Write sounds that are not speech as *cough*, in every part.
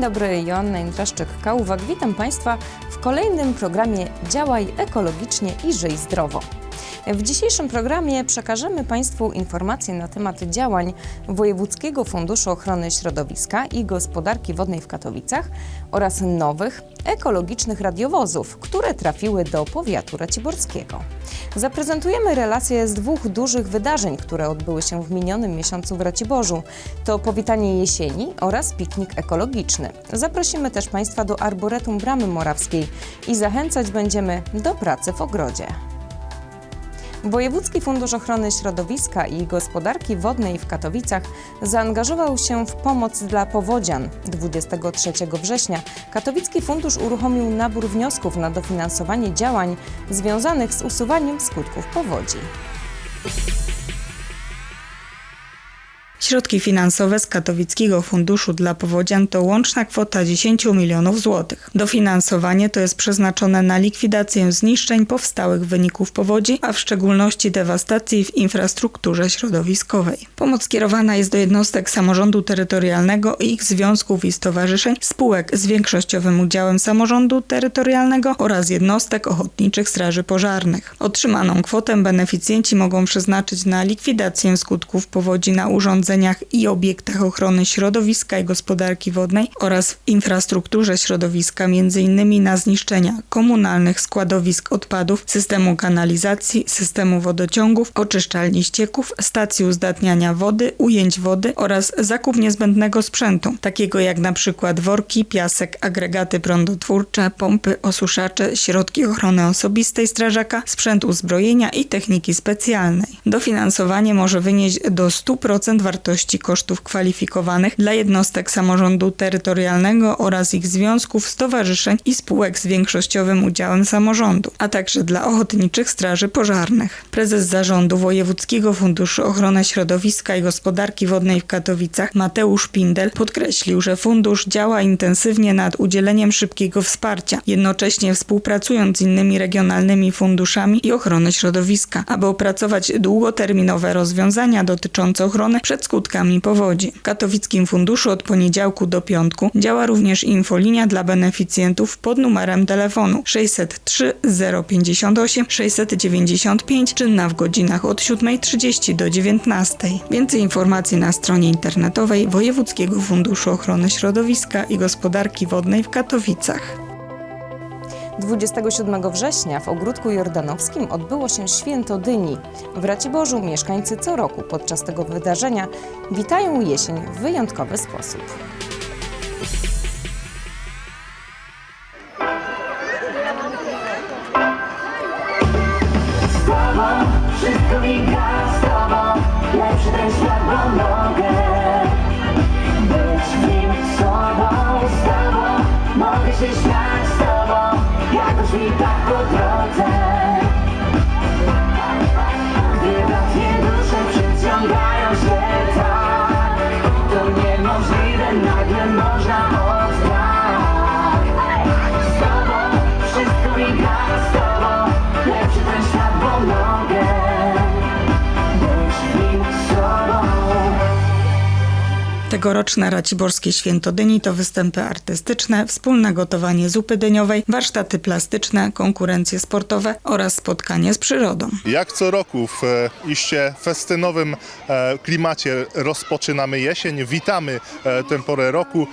Dobry, Joanna Indraszczyk-Kałówak. Witam Państwa w kolejnym programie Działaj ekologicznie i żyj zdrowo. W dzisiejszym programie przekażemy Państwu informacje na temat działań Wojewódzkiego Funduszu Ochrony Środowiska i Gospodarki Wodnej w Katowicach oraz nowych ekologicznych radiowozów, które trafiły do powiatu raciborskiego. Zaprezentujemy relacje z dwóch dużych wydarzeń, które odbyły się w minionym miesiącu w Raciborzu. To powitanie jesieni oraz piknik ekologiczny. Zaprosimy też Państwa do Arboretum Bramy Morawskiej i zachęcać będziemy do pracy w ogrodzie. Wojewódzki Fundusz Ochrony Środowiska i Gospodarki Wodnej w Katowicach zaangażował się w pomoc dla powodzian. 23 września Katowicki Fundusz uruchomił nabór wniosków na dofinansowanie działań związanych z usuwaniem skutków powodzi. Środki finansowe z Katowickiego Funduszu dla Powodzian to łączna kwota 10 milionów złotych. Dofinansowanie to jest przeznaczone na likwidację zniszczeń powstałych w wyniku powodzi, a w szczególności dewastacji w infrastrukturze środowiskowej. Pomoc kierowana jest do jednostek samorządu terytorialnego i ich związków i stowarzyszeń, spółek z większościowym udziałem samorządu terytorialnego oraz jednostek ochotniczych straży pożarnych. Otrzymaną kwotę beneficjenci mogą przeznaczyć na likwidację skutków powodzi na urządzeniach i obiektach ochrony środowiska i gospodarki wodnej oraz w infrastrukturze środowiska, m.in. na zniszczenia komunalnych składowisk odpadów, systemu kanalizacji, systemu wodociągów, oczyszczalni ścieków, stacji uzdatniania wody, ujęć wody oraz zakup niezbędnego sprzętu, takiego jak na przykład worki, piasek, agregaty prądotwórcze, pompy, osuszacze, środki ochrony osobistej strażaka, sprzęt uzbrojenia i techniki specjalnej. Dofinansowanie może wynieść do 100% wartości kosztów kwalifikowanych dla jednostek samorządu terytorialnego oraz ich związków, stowarzyszeń i spółek z większościowym udziałem samorządu, a także dla ochotniczych straży pożarnych. Prezes zarządu Wojewódzkiego Funduszu Ochrony Środowiska i Gospodarki Wodnej w Katowicach Mateusz Pindel podkreślił, że fundusz działa intensywnie nad udzieleniem szybkiego wsparcia, jednocześnie współpracując z innymi regionalnymi funduszami i ochrony środowiska, aby opracować długoterminowe rozwiązania dotyczące ochrony przed skutkami powodzi. W Katowickim Funduszu od poniedziałku do piątku działa również infolinia dla beneficjentów pod numerem telefonu 603 058 695 czynna w godzinach od 7.30 do 19.00. Więcej informacji na stronie internetowej Wojewódzkiego Funduszu Ochrony Środowiska i Gospodarki Wodnej w Katowicach. 27 września w Ogródku Jordanowskim odbyło się Święto Dyni. W Raciborzu mieszkańcy co roku podczas tego wydarzenia witają jesień w wyjątkowy sposób. Wszystko mi gra z Lepszy ten świat, bo mogę Być w nim sobą, z tobą Mogę się śmiać z tobą Jakoś mi tak po Tegoroczne Raciborskie Święto Dyni to występy artystyczne, wspólne gotowanie zupy dyniowej, warsztaty plastyczne, konkurencje sportowe oraz spotkanie z przyrodą. Jak co roku w e, iście festynowym e, klimacie rozpoczynamy jesień, witamy e, tę porę roku.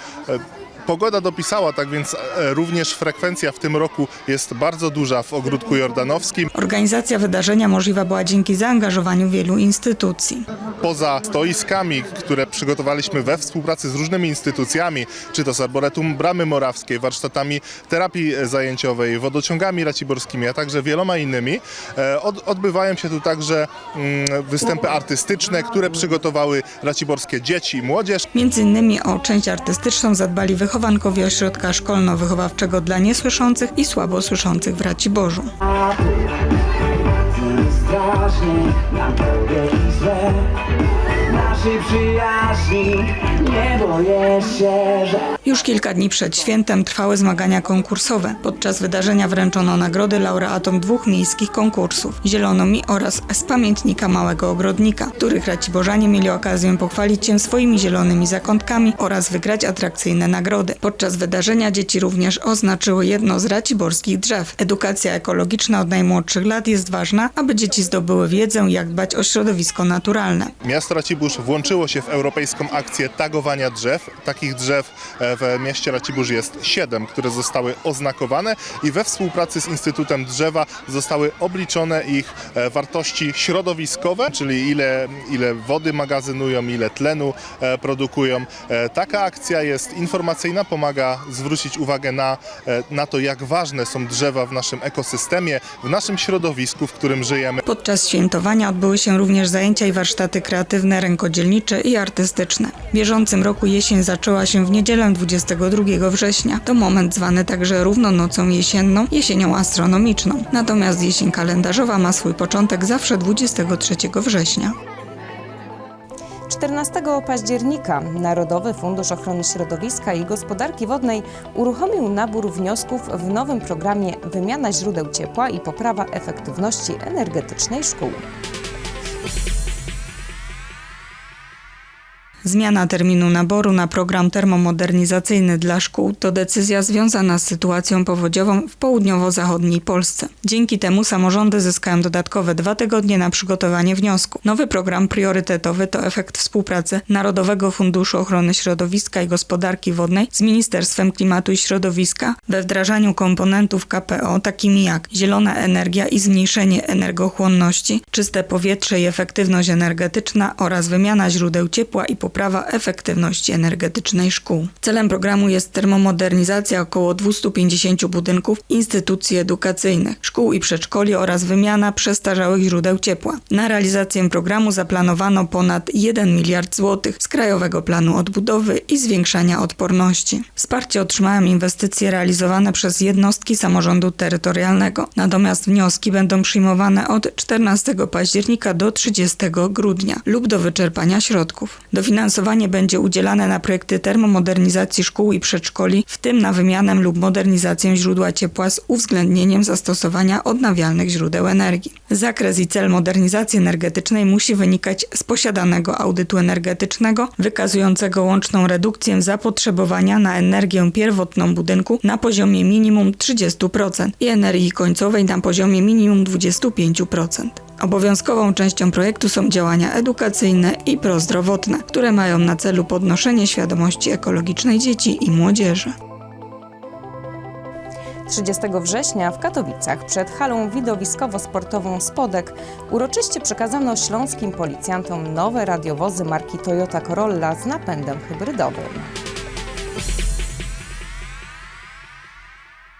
Pogoda dopisała, tak więc e, również frekwencja w tym roku jest bardzo duża w Ogródku Jordanowskim. Organizacja wydarzenia możliwa była dzięki zaangażowaniu wielu instytucji. Poza stoiskami, które przygotowaliśmy we współpracy z różnymi instytucjami, czy to z Arboretum Bramy Morawskiej, warsztatami terapii zajęciowej, wodociągami raciborskimi, a także wieloma innymi, e, od, odbywają się tu także mm, występy artystyczne, które przygotowały raciborskie dzieci i młodzież. Między innymi o część artystyczną zadbali wychowankowie ośrodka szkolno-wychowawczego dla niesłyszących i słabosłyszących w Raciborzu. Naszej przyjaźni nie boję się, że Już kilka dni przed świętem trwały zmagania konkursowe. Podczas wydarzenia wręczono nagrody laureatom dwóch miejskich konkursów Zielonomi oraz z pamiętnika Małego Ogrodnika, w których Raciborzanie mieli okazję pochwalić się swoimi zielonymi zakątkami oraz wygrać atrakcyjne nagrody. Podczas wydarzenia dzieci również oznaczyły jedno z raciborskich drzew. Edukacja ekologiczna od najmłodszych lat jest ważna, aby dzieci zdobyły wiedzę, jak dbać o środowisko naturalne. Miasto Racibórz włączyło się w europejską akcję tagowania drzew. Takich drzew e, w mieście Racibórz jest siedem, które zostały oznakowane i we współpracy z Instytutem Drzewa zostały obliczone ich e, wartości środowiskowe, czyli ile, ile wody magazynują, ile tlenu e, produkują. Taka akcja jest informacyjna, pomaga zwrócić uwagę na, na to, jak ważne są drzewa w naszym ekosystemie, w naszym środowisku, w którym żyjemy. Podczas świętowania odbyły się również zajęcia i warsztaty kreatywne, rękodzielnicze i artystyczne. W bieżącym roku jesień zaczęła się w niedzielę 22 września. To moment zwany także równonocą jesienną, jesienią astronomiczną. Natomiast jesień kalendarzowa ma swój początek zawsze 23 września. 14 października Narodowy Fundusz Ochrony Środowiska i Gospodarki Wodnej uruchomił nabór wniosków w nowym programie Wymiana źródeł ciepła i poprawa efektywności energetycznej szkół. Zmiana terminu naboru na program termomodernizacyjny dla szkół to decyzja związana z sytuacją powodziową w południowo-zachodniej Polsce. Dzięki temu samorządy zyskają dodatkowe dwa tygodnie na przygotowanie wniosku. Nowy program priorytetowy to efekt współpracy Narodowego Funduszu Ochrony Środowiska i Gospodarki Wodnej z Ministerstwem Klimatu i Środowiska we wdrażaniu komponentów KPO takimi jak zielona energia i zmniejszenie energochłonności, czyste powietrze i efektywność energetyczna oraz wymiana źródeł ciepła i poprawa efektywności energetycznej szkół. Celem programu jest termomodernizacja około 250 budynków instytucji edukacyjnych, szkół i przedszkoli oraz wymiana przestarzałych źródeł ciepła. Na realizację programu zaplanowano ponad 1 miliard złotych z Krajowego Planu Odbudowy i Zwiększania Odporności. Wsparcie otrzymają inwestycje realizowane przez jednostki samorządu terytorialnego. Natomiast wnioski będą przyjmowane od 14 października do 30 grudnia lub do wyczerpania środków. Dofinansowanie będzie udzielane na projekty termomodernizacji szkół i przedszkoli, w tym na wymianę lub modernizację źródła ciepła z uwzględnieniem zastosowania odnawialnych źródeł energii. Zakres i cel modernizacji energetycznej musi wynikać z posiadanego audytu energetycznego wykazującego łączną redukcję zapotrzebowania na energię pierwotną budynku na poziomie minimum 30% i energii końcowej na poziomie minimum 25%. Obowiązkową częścią projektu są działania edukacyjne i prozdrowotne, które mają na celu podnoszenie świadomości ekologicznej dzieci i młodzieży. 30 września w Katowicach przed halą widowiskowo-sportową Spodek uroczyście przekazano śląskim policjantom nowe radiowozy marki Toyota Corolla z napędem hybrydowym.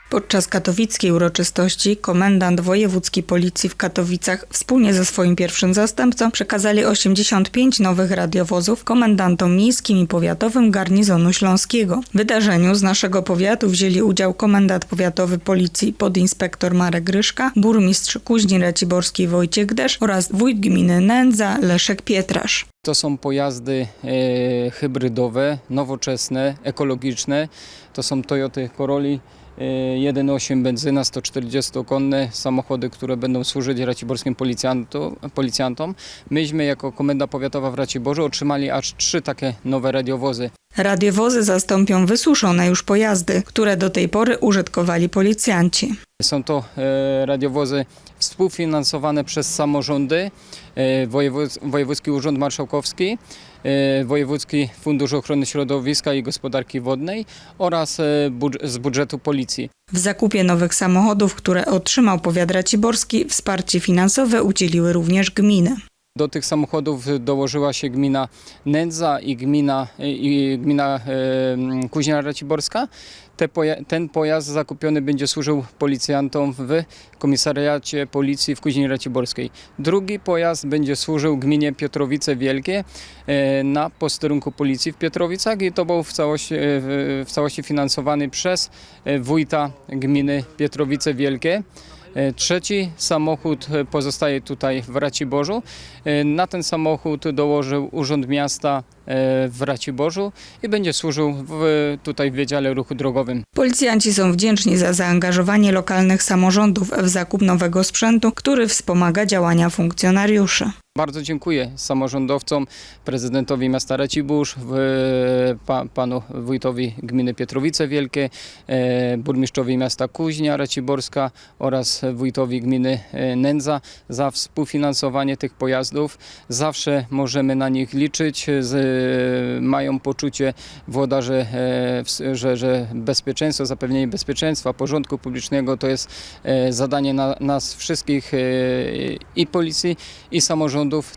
Podczas katowickiej uroczystości komendant wojewódzki policji w Katowicach wspólnie ze swoim pierwszym zastępcą przekazali 85 nowych radiowozów komendantom miejskim i powiatowym garnizonu śląskiego. W wydarzeniu z naszego powiatu wzięli udział komendant powiatowy policji podinspektor Marek Gryszka, burmistrz Kuźni Raciborskiej Wojciech Gdesz oraz wójt gminy Nędza Leszek Pietrasz. To są pojazdy e, hybrydowe, nowoczesne, ekologiczne. To są Toyoty Corolli 1.8 benzyna, 140-konne samochody, które będą służyć raciborskim policjantom. Myśmy jako Komenda Powiatowa w Raciborzu otrzymali aż trzy takie nowe radiowozy. Radiowozy zastąpią wysuszone już pojazdy, które do tej pory użytkowali policjanci. Są to e, radiowozy współfinansowane przez samorządy, e, wojewódz, Wojewódzki Urząd Marszałkowski, Wojewódzki Fundusz Ochrony Środowiska i Gospodarki Wodnej oraz e, z budżetu policji. W zakupie nowych samochodów, które otrzymał powiat raciborski, wsparcie finansowe udzieliły również gminy. Do tych samochodów dołożyła się gmina Nędza i gmina, i gmina Kuźnia Raciborska. Ten pojazd zakupiony będzie służył policjantom w komisariacie policji w Kuźni Raciborskiej. Drugi pojazd będzie służył gminie Piotrowice Wielkie e, na posterunku policji w Pietrowicach i to był w całości, e, w całości finansowany przez e, wójta gminy Pietrowice Wielkie. E, Trzeci samochód e, pozostaje tutaj w Raciborzu. E, Na ten samochód dołożył Urząd Miasta w Raciborzu i będzie służył w, tutaj w Wydziale Ruchu Drogowym. Policjanci są wdzięczni za zaangażowanie lokalnych samorządów w zakup nowego sprzętu, który wspomaga działania funkcjonariuszy. Bardzo dziękuję samorządowcom, prezydentowi miasta Racibórz, panu wójtowi gminy Pietrowice Wielkie, e, burmistrzowi miasta Kuźnia Raciborska oraz wójtowi gminy e, Nędza za współfinansowanie tych pojazdów. Zawsze możemy na nich liczyć, mają poczucie włodarze, e, że, że bezpieczeństwo, zapewnienie bezpieczeństwa, porządku publicznego to jest zadanie na, nas wszystkich i policji, i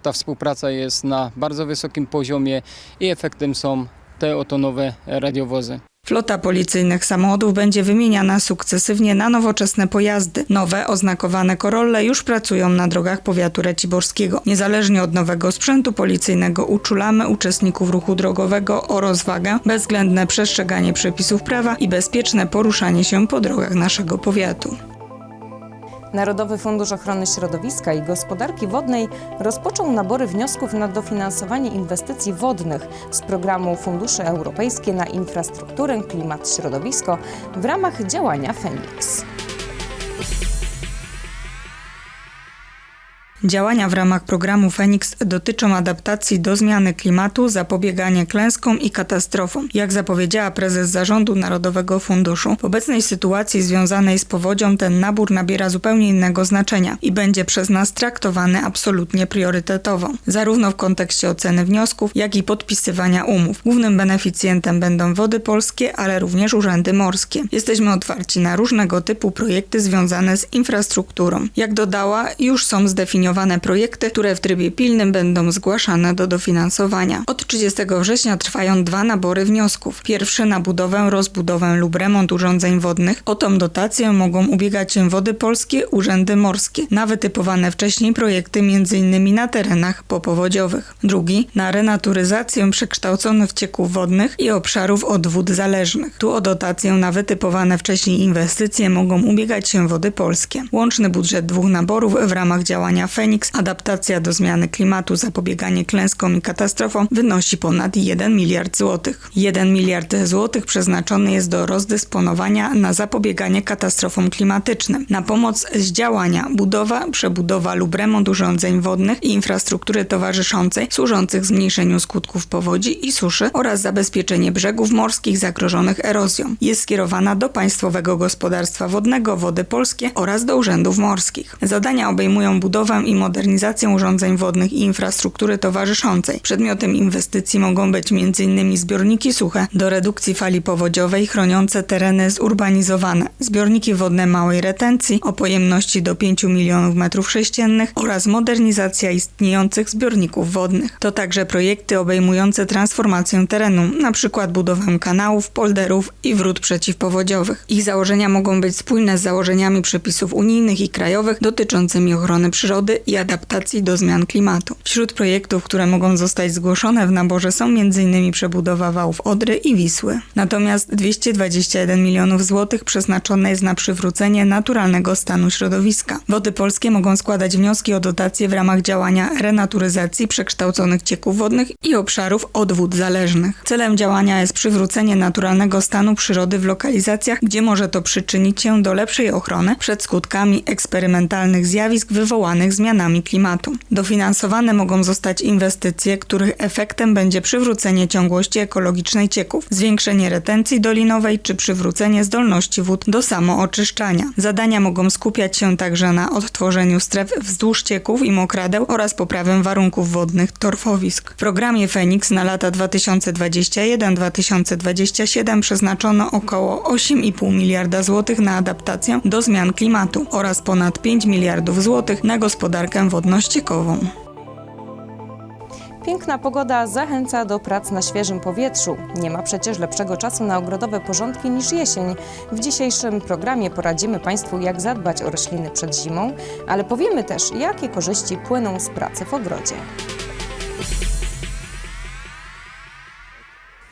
Ta współpraca jest na bardzo wysokim poziomie i efektem są te oto nowe radiowozy. Flota policyjnych samochodów będzie wymieniana sukcesywnie na nowoczesne pojazdy. Nowe, oznakowane Corolle już pracują na drogach powiatu raciborskiego. Niezależnie od nowego sprzętu policyjnego uczulamy uczestników ruchu drogowego o rozwagę, bezwzględne przestrzeganie przepisów prawa i bezpieczne poruszanie się po drogach naszego powiatu. Narodowy Fundusz Ochrony Środowiska i Gospodarki Wodnej rozpoczął nabory wniosków na dofinansowanie inwestycji wodnych z programu Fundusze Europejskie na infrastrukturę, klimat, środowisko w ramach działania Feniks. Działania w ramach programu Feniks dotyczą adaptacji do zmiany klimatu, zapobiegania klęskom i katastrofom. Jak zapowiedziała prezes zarządu Narodowego Funduszu, w obecnej sytuacji związanej z powodzią ten nabór nabiera zupełnie innego znaczenia i będzie przez nas traktowany absolutnie priorytetowo, zarówno w kontekście oceny wniosków, jak i podpisywania umów. Głównym beneficjentem będą wody polskie, ale również urzędy morskie. Jesteśmy otwarci na różnego typu projekty związane z infrastrukturą. Jak dodała, już są zdefiniowane projekty, które w trybie pilnym będą zgłaszane do dofinansowania. Od 30 września trwają dwa nabory wniosków. Pierwszy na budowę, rozbudowę lub remont urządzeń wodnych. O tą dotację mogą ubiegać się wody polskie, urzędy morskie, na wytypowane wcześniej projekty m.in. na terenach popowodziowych. Drugi na renaturyzację przekształconych cieków wodnych i obszarów od wód zależnych. Tu o dotację na wytypowane wcześniej inwestycje mogą ubiegać się wody polskie. Łączny budżet dwóch naborów w ramach działania Feniks, adaptacja do zmiany klimatu, zapobieganie klęskom i katastrofom wynosi ponad 1 miliard złotych. 1 miliard złotych przeznaczony jest do rozdysponowania na zapobieganie katastrofom klimatycznym, na pomoc z działania budowa, przebudowa lub remont urządzeń wodnych i infrastruktury towarzyszącej służących zmniejszeniu skutków powodzi i suszy oraz zabezpieczenie brzegów morskich zagrożonych erozją. Jest skierowana do Państwowego Gospodarstwa Wodnego Wody Polskie oraz do urzędów morskich. Zadania obejmują budowę i modernizację urządzeń wodnych i infrastruktury towarzyszącej. Przedmiotem inwestycji mogą być m.in. zbiorniki suche do redukcji fali powodziowej chroniące tereny zurbanizowane, zbiorniki wodne małej retencji o pojemności do 5 milionów metrów sześciennych oraz modernizacja istniejących zbiorników wodnych. To także projekty obejmujące transformację terenu, np. budowę kanałów, polderów i wrót przeciwpowodziowych. Ich założenia mogą być spójne z założeniami przepisów unijnych i krajowych dotyczącymi ochrony przyrody i adaptacji do zmian klimatu. Wśród projektów, które mogą zostać zgłoszone w naborze są m.in. przebudowa wałów Odry i Wisły. Natomiast 221 milionów złotych przeznaczone jest na przywrócenie naturalnego stanu środowiska. Wody Polskie mogą składać wnioski o dotacje w ramach działania renaturyzacji przekształconych cieków wodnych i obszarów od wód zależnych. Celem działania jest przywrócenie naturalnego stanu przyrody w lokalizacjach, gdzie może to przyczynić się do lepszej ochrony przed skutkami eksperymentalnych zjawisk wywołanych zmianami klimatu. Dofinansowane mogą zostać inwestycje, których efektem będzie przywrócenie ciągłości ekologicznej cieków, zwiększenie retencji dolinowej czy przywrócenie zdolności wód do samooczyszczania. Zadania mogą skupiać się także na odtworzeniu stref wzdłuż cieków i mokradeł oraz poprawę warunków wodnych torfowisk. W programie Feniks na lata 2021-2027 przeznaczono około 8,5 miliarda złotych na adaptację do zmian klimatu oraz ponad 5 miliardów złotych na gospodarkę wodno-ściekową. Piękna pogoda zachęca do prac na świeżym powietrzu. Nie ma przecież lepszego czasu na ogrodowe porządki niż jesień. W dzisiejszym programie poradzimy Państwu, jak zadbać o rośliny przed zimą, ale powiemy też, jakie korzyści płyną z pracy w ogrodzie.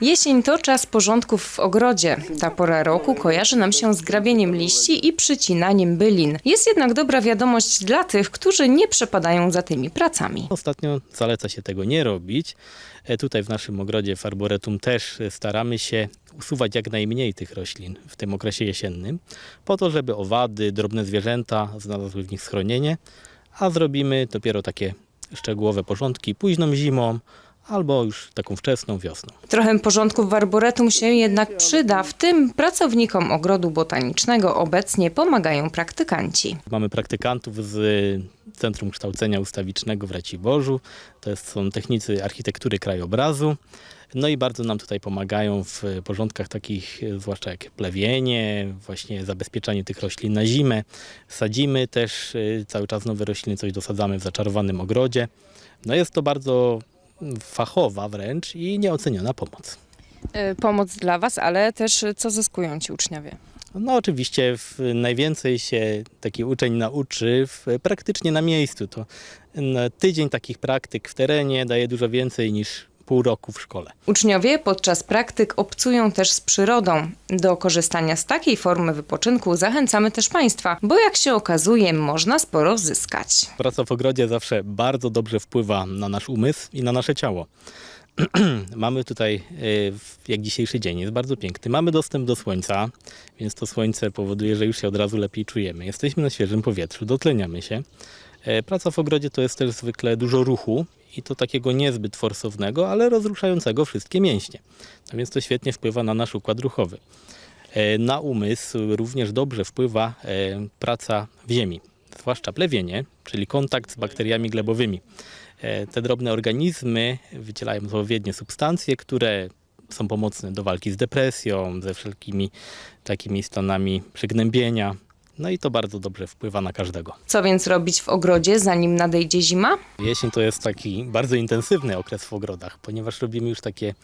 Jesień to czas porządków w ogrodzie. Ta pora roku kojarzy nam się z grabieniem liści i przycinaniem bylin. Jest jednak dobra wiadomość dla tych, którzy nie przepadają za tymi pracami. Ostatnio zaleca się tego nie robić. E, Tutaj w naszym ogrodzie w Arboretum też staramy się usuwać jak najmniej tych roślin w tym okresie jesiennym, po to, żeby owady, drobne zwierzęta znalazły w nich schronienie, a zrobimy dopiero takie szczegółowe porządki późną zimą albo już taką wczesną wiosną. Trochę porządków w arboretum się jednak przyda, w tym pracownikom ogrodu botanicznego obecnie pomagają praktykanci. Mamy praktykantów z Centrum Kształcenia Ustawicznego w Raciborzu. To są technicy architektury krajobrazu. No i bardzo nam tutaj pomagają w porządkach takich, zwłaszcza jak plewienie, właśnie zabezpieczanie tych roślin na zimę. Sadzimy też e, cały czas nowe rośliny, coś dosadzamy w zaczarowanym ogrodzie. No jest to bardzo fachowa wręcz i nieoceniona pomoc. E, Pomoc dla Was, ale też co zyskują ci uczniowie? No oczywiście w, najwięcej się taki uczeń nauczy w, praktycznie na miejscu. To tydzień takich praktyk w terenie daje dużo więcej niż pół roku w szkole. Uczniowie podczas praktyk obcują też z przyrodą. Do korzystania z takiej formy wypoczynku zachęcamy też Państwa, bo jak się okazuje, można sporo zyskać. Praca w ogrodzie zawsze bardzo dobrze wpływa na nasz umysł i na nasze ciało. *clears throat* Mamy tutaj, e, jak dzisiejszy dzień, jest bardzo piękny. Mamy dostęp do słońca, więc to słońce powoduje, że już się od razu lepiej czujemy. Jesteśmy na świeżym powietrzu, dotleniamy się. E, Praca w ogrodzie to jest też zwykle dużo ruchu i to takiego niezbyt forsownego, ale rozruszającego wszystkie mięśnie. A więc to świetnie wpływa na nasz układ ruchowy. E, Na umysł również dobrze wpływa e, praca w ziemi, zwłaszcza plewienie, czyli kontakt z bakteriami glebowymi. Te drobne organizmy wydzielają odpowiednie substancje, które są pomocne do walki z depresją, ze wszelkimi takimi stanami przygnębienia. No i to bardzo dobrze wpływa na każdego. Co więc robić w ogrodzie, zanim nadejdzie zima? Jesień to jest taki bardzo intensywny okres w ogrodach, ponieważ robimy już takie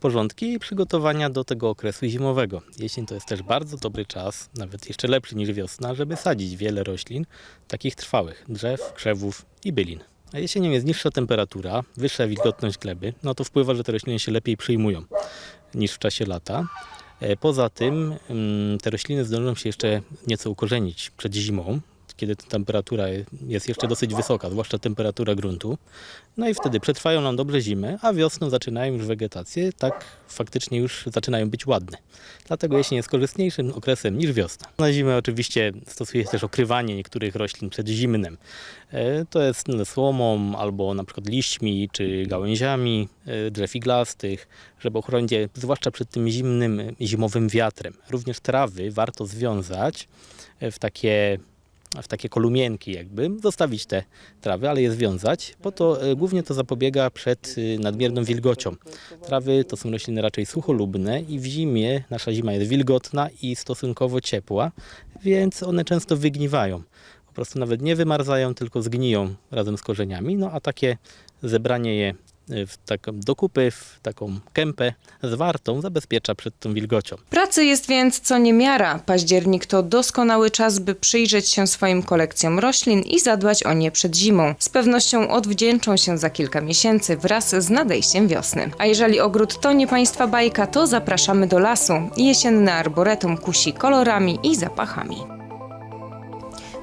porządki i przygotowania do tego okresu zimowego. Jesień to jest też bardzo dobry czas, nawet jeszcze lepszy niż wiosna, żeby sadzić wiele roślin, takich trwałych, drzew, krzewów i bylin. A jesienią jest niższa temperatura, wyższa wilgotność gleby, no to wpływa, że te rośliny się lepiej przyjmują niż w czasie lata. E, Poza tym mm, te rośliny zdążą się jeszcze nieco ukorzenić przed zimą, kiedy temperatura jest jeszcze dosyć wysoka, zwłaszcza temperatura gruntu. No i wtedy przetrwają nam dobrze zimę, a wiosną zaczynają już wegetację, tak faktycznie już zaczynają być ładne. Dlatego jesień jest korzystniejszym okresem niż wiosna. Na zimę oczywiście stosuje się też okrywanie niektórych roślin przed zimnem. E, To jest słomą albo na przykład liśćmi czy gałęziami e, drzew iglastych, żeby ochronić je zwłaszcza przed tym zimnym, zimowym wiatrem. Również trawy warto związać e, w takie w takie kolumienki jakby, zostawić te trawy, ale je związać, bo to e, głównie to zapobiega przed e, nadmierną wilgocią. Trawy to są rośliny raczej sucholubne i w zimie, nasza zima jest wilgotna i stosunkowo ciepła, więc one często wygniwają. Po prostu nawet nie wymarzają, tylko zgniją razem z korzeniami, no a takie zebranie je w taką, do kupy, w taką kępę zwartą zabezpiecza przed tą wilgocią. Pracy jest więc co niemiara. Październik to doskonały czas, by przyjrzeć się swoim kolekcjom roślin i zadbać o nie przed zimą. Z pewnością odwdzięczą się za kilka miesięcy wraz z nadejściem wiosny. A jeżeli ogród to nie Państwa bajka, to zapraszamy do lasu. Jesienne arboretum kusi kolorami i zapachami.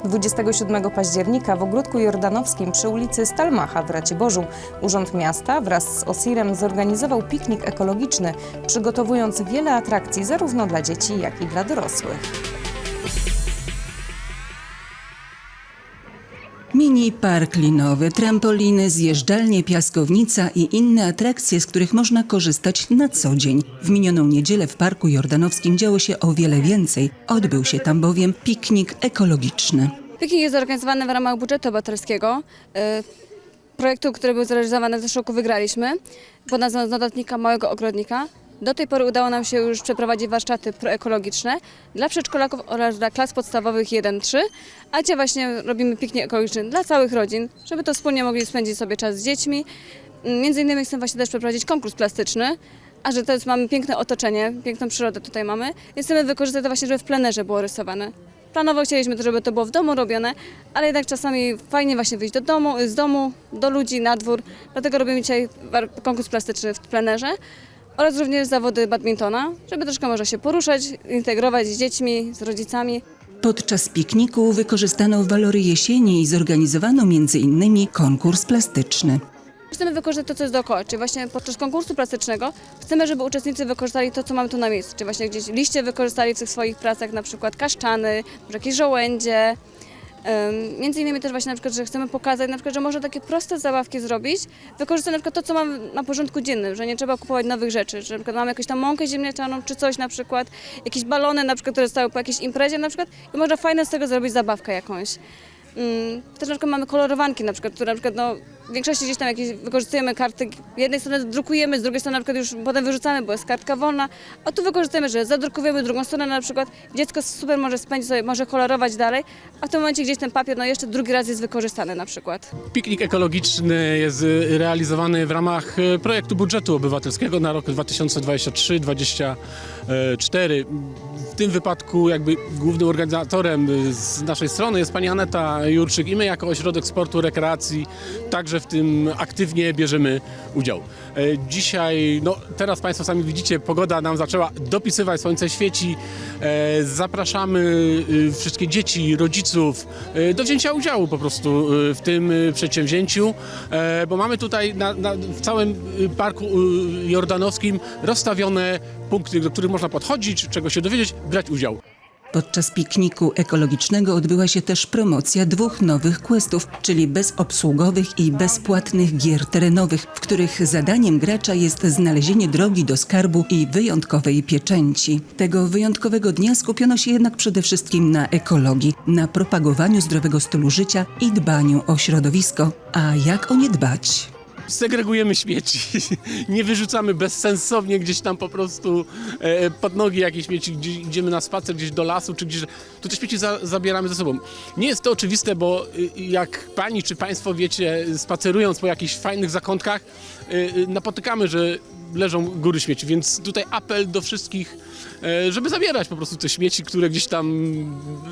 27 października w Ogródku Jordanowskim przy ulicy Stalmacha w Raciborzu Urząd Miasta wraz z OSIR-em zorganizował piknik ekologiczny, przygotowując wiele atrakcji zarówno dla dzieci, jak i dla dorosłych. Mini park linowy, trampoliny, zjeżdżalnie, piaskownica i inne atrakcje, z których można korzystać na co dzień. W minioną niedzielę w Parku Jordanowskim działo się o wiele więcej. Odbył się tam bowiem piknik ekologiczny. Piknik jest zorganizowany w ramach budżetu obywatelskiego. Y, Projektu, który był zrealizowany w zeszłym roku wygraliśmy pod nazwą Z notatnika Małego Ogrodnika. Do tej pory udało nam się już przeprowadzić warsztaty proekologiczne dla przedszkolaków oraz dla klas podstawowych 1-3, a gdzie właśnie robimy piknik ekologiczny dla całych rodzin, żeby to wspólnie mogli spędzić sobie czas z dziećmi. Między innymi chcemy właśnie też przeprowadzić konkurs plastyczny, a że jest, mamy piękne otoczenie, piękną przyrodę tutaj mamy, chcemy wykorzystać to właśnie, żeby w plenerze było rysowane. Planowo chcieliśmy, to, żeby to było w domu robione, ale jednak czasami fajnie właśnie wyjść do domu, z domu, do ludzi, na dwór. Dlatego robimy dzisiaj konkurs plastyczny w plenerze. Oraz również zawody badmintona, żeby troszkę można się poruszać, integrować z dziećmi, z rodzicami. Podczas pikniku wykorzystano walory jesieni i zorganizowano m.in. konkurs plastyczny. Chcemy wykorzystać to, co jest dookoła, czyli właśnie podczas konkursu plastycznego chcemy, żeby uczestnicy wykorzystali to, co mamy tu na miejscu, czyli właśnie gdzieś liście wykorzystali w tych swoich pracach, na przykład kaszczany, może jakieś żołędzie. Między innymi też właśnie na przykład, że chcemy pokazać, na przykład, że można takie proste zabawki zrobić, wykorzystać na przykład to, co mamy na porządku dziennym, że nie trzeba kupować nowych rzeczy, że na przykład mamy jakąś tam mąkę ziemniaczaną czy coś na przykład, jakieś balony na przykład, które zostały po jakiejś imprezie na przykład i można fajne z tego zrobić zabawkę jakąś. Mm, Też na przykład mamy kolorowanki na przykład, które na przykład no, w większości gdzieś tam jakieś wykorzystujemy karty, z jednej strony drukujemy, z drugiej strony na przykład już potem wyrzucamy, bo jest kartka wolna, a tu wykorzystujemy, że zadrukujemy drugą stronę na przykład, dziecko super może spędzić sobie, może kolorować dalej, a w tym momencie gdzieś ten papier no jeszcze drugi raz jest wykorzystany na przykład. Piknik ekologiczny jest realizowany w ramach y, projektu budżetu obywatelskiego na rok 2023-2024. W tym wypadku jakby głównym organizatorem z naszej strony jest pani Aneta Jurczyk i my jako Ośrodek Sportu, Rekreacji także w tym aktywnie bierzemy udział. E, Dzisiaj, no teraz Państwo sami widzicie, pogoda nam zaczęła dopisywać, słońce świeci. E, Zapraszamy y, wszystkie dzieci, rodziców do wzięcia udziału po prostu w tym przedsięwzięciu, e, bo mamy tutaj na, na, w całym parku jordanowskim rozstawione punkty, do których można podchodzić, czego się dowiedzieć, brać udział. Podczas pikniku ekologicznego odbyła się też promocja dwóch nowych questów, czyli bezobsługowych i bezpłatnych gier terenowych, w których zadaniem gracza jest znalezienie drogi do skarbu i wyjątkowej pieczęci. Tego wyjątkowego dnia skupiono się jednak przede wszystkim na ekologii, na propagowaniu zdrowego stylu życia i dbaniu o środowisko. A jak o nie dbać? Segregujemy śmieci. *laughs* Nie wyrzucamy bezsensownie gdzieś tam po prostu e, pod nogi jakieś śmieci, gdzie idziemy na spacer gdzieś do lasu, czy gdzieś, to te śmieci za, zabieramy ze sobą. Nie jest to oczywiste, bo y, jak pani czy państwo wiecie, spacerując po jakichś fajnych zakątkach, y, y, napotykamy, że leżą góry śmieci, więc tutaj apel do wszystkich, e, żeby zabierać po prostu te śmieci, które gdzieś tam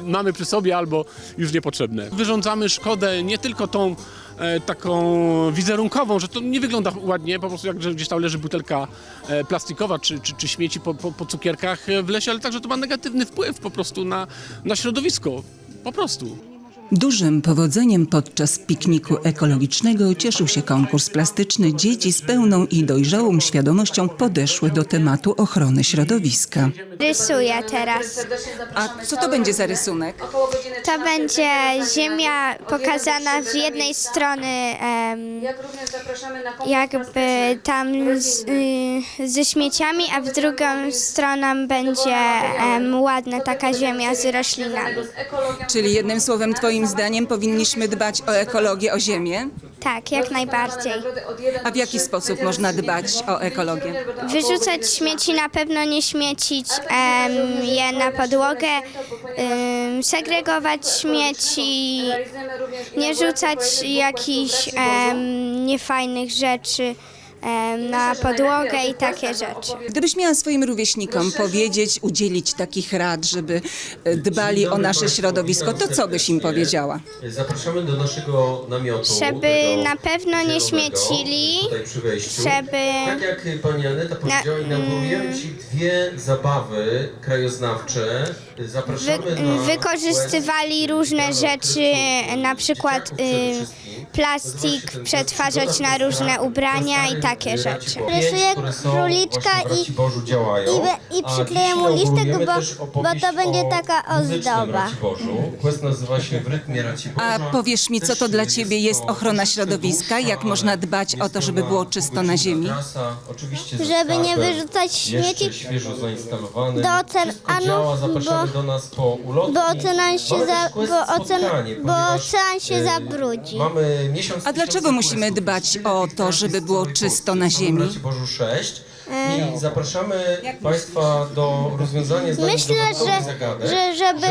mamy przy sobie albo już niepotrzebne. Wyrządzamy szkodę nie tylko tą taką wizerunkową, że to nie wygląda ładnie, po prostu jak że gdzieś tam leży butelka e, plastikowa czy, czy, czy śmieci po, po, po cukierkach e, w lesie, ale także to ma negatywny wpływ po prostu na, na środowisko. Po prostu. Dużym powodzeniem podczas pikniku ekologicznego cieszył się konkurs plastyczny. Dzieci z pełną i dojrzałą świadomością podeszły do tematu ochrony środowiska. Rysuję teraz. A co to będzie za rysunek? To będzie ziemia pokazana z jednej strony em, jakby tam z, y, ze śmieciami, a w drugą stroną będzie em, ładna taka ziemia z roślinami. Czyli jednym słowem, Twoim zdaniem, powinniśmy dbać o ekologię, o ziemię? Tak, jak najbardziej. A w jaki sposób można dbać o ekologię? Wyrzucać śmieci na pewno nie śmiecić em, je na podłogę, em, segregować śmieci, nie rzucać jakichś em, niefajnych rzeczy na podłogę i takie rzeczy. Gdybyś miała swoim rówieśnikom powiedzieć, udzielić takich rad, żeby e, dbali o nasze środowisko, to co byś im powiedziała? Zapraszamy do naszego namiotu. Żeby na pewno nie śmiecili, Tutaj przy wejściu. żeby Tak jak pani Aneta powiedziała, inaugurujemy dzisiaj dwie zabawy krajoznawcze. wy, Zapraszamy na wykorzystywali różne rzeczy, na przykład y, plastik przetwarzać na różne ubrania i takie rzeczy. Rysuję króliczka i- i, i przykleję mu listek, bo- bo to będzie taka ozdoba. A powiesz mi, co to dla Ciebie jest ochrona środowiska? Jak można dbać o to, żeby było czysto na ziemi? Żeby nie wyrzucać śmieci do zapraszamy bo- bo ocean się, za, bo ocean, bo ocean się e, zabrudzi. Mamy miesiąc A dlaczego musimy dbać o to, żeby było czysto na ziemi? Bożu 6 i zapraszamy Państwa do rozwiązania zdań Myślę, dodatkowych że- zagadek, że żeby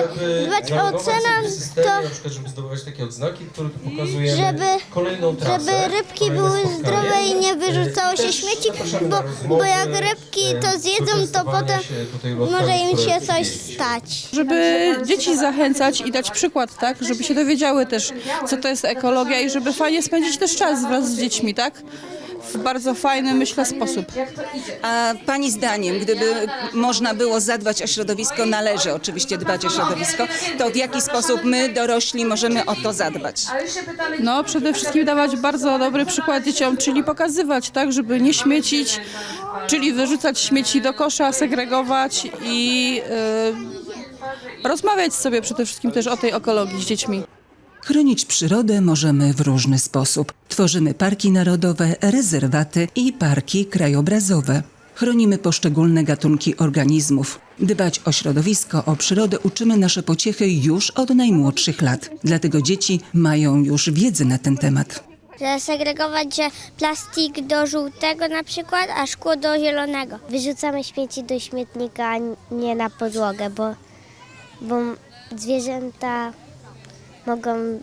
dbać o w systemie, to- na przykład, żeby zdobywać takie odznaki, które pokazujemy Żeby- kolejną trasę, Żeby rybki kolejne były spotkanie. zdrowe i nie wyrzucało E, się też śmieci, zapraszamy bo, rozmowy, bo jak rybki to e, zjedzą, to potem się tutaj ulotkami, może im które się coś stać. żeby dzieci zachęcać i dać przykład, tak, żeby się dowiedziały też, co to jest ekologia i żeby fajnie spędzić też czas wraz z dziećmi, tak? W bardzo fajny, myślę, sposób. A Pani zdaniem, gdyby można było zadbać o środowisko, należy oczywiście dbać o środowisko, to w jaki sposób my, dorośli, możemy o to zadbać? No, przede wszystkim dawać bardzo dobry przykład dzieciom, czyli pokazywać, tak, żeby nie śmiecić, czyli wyrzucać śmieci do kosza, segregować i y, rozmawiać sobie przede wszystkim też o tej ekologii z dziećmi. Chronić przyrodę możemy w różny sposób. Tworzymy parki narodowe, rezerwaty i parki krajobrazowe. Chronimy poszczególne gatunki organizmów. Dbać o środowisko, o przyrodę uczymy nasze pociechy już od najmłodszych lat. Dlatego dzieci mają już wiedzę na ten temat. Zasegregować, że plastik do żółtego na przykład, a szkło do zielonego. Wyrzucamy śmieci do śmietnika, a nie na podłogę, bo, bo zwierzęta mogą y,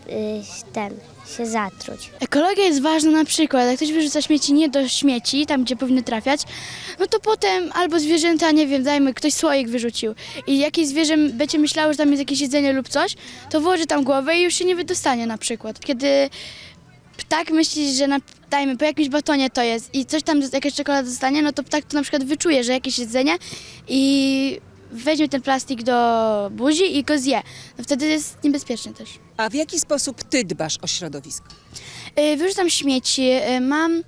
ten, się zatruć. Ekologia jest ważna na przykład, jak ktoś wyrzuca śmieci nie do śmieci, tam gdzie powinny trafiać, no to potem albo zwierzęta, nie wiem, dajmy, ktoś słoik wyrzucił i jakieś zwierzę będzie myślało, że tam jest jakieś jedzenie lub coś, to włoży tam głowę i już się nie wydostanie na przykład. Kiedy ptak myśli, że na, dajmy, po jakimś batonie to jest i coś tam, jakaś czekolada zostanie, no to ptak to na przykład wyczuje, że jakieś jedzenie i weźmie ten plastik do buzi i go zje. No wtedy jest niebezpieczny też. A w jaki sposób ty dbasz o środowisko? Y, Wyrzucam śmieci, y, mam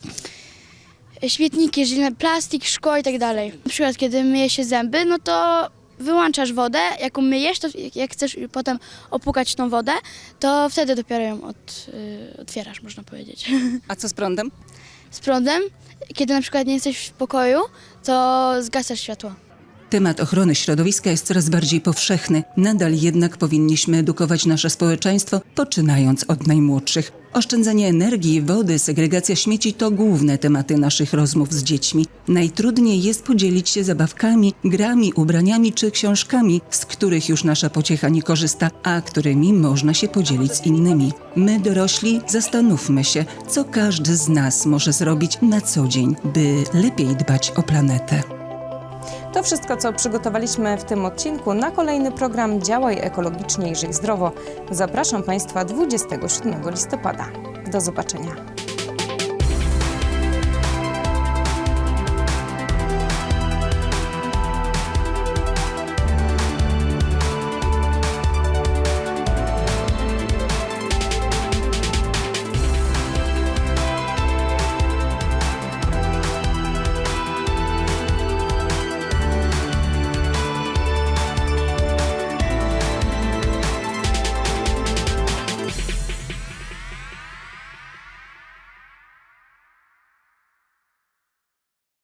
śmietniki, jeżeli na plastik, szkło i tak dalej. Na przykład, kiedy myje się zęby, no to wyłączasz wodę, jaką myjesz, to jak chcesz potem opłukać tą wodę, to wtedy dopiero ją od, y, otwierasz, można powiedzieć. *laughs* A co z prądem? Z prądem, kiedy na przykład nie jesteś w pokoju, to zgasasz światło. Temat ochrony środowiska jest coraz bardziej powszechny. Nadal jednak powinniśmy edukować nasze społeczeństwo, poczynając od najmłodszych. Oszczędzanie energii, wody, segregacja śmieci to główne tematy naszych rozmów z dziećmi. Najtrudniej jest podzielić się zabawkami, grami, ubraniami czy książkami, z których już nasza pociecha nie korzysta, a którymi można się podzielić z innymi. My, dorośli, zastanówmy się, co każdy z nas może zrobić na co dzień, by lepiej dbać o planetę. To wszystko, co przygotowaliśmy w tym odcinku. Na kolejny program Działaj ekologicznie i żyj zdrowo. Zapraszam Państwa 27 listopada. Do zobaczenia.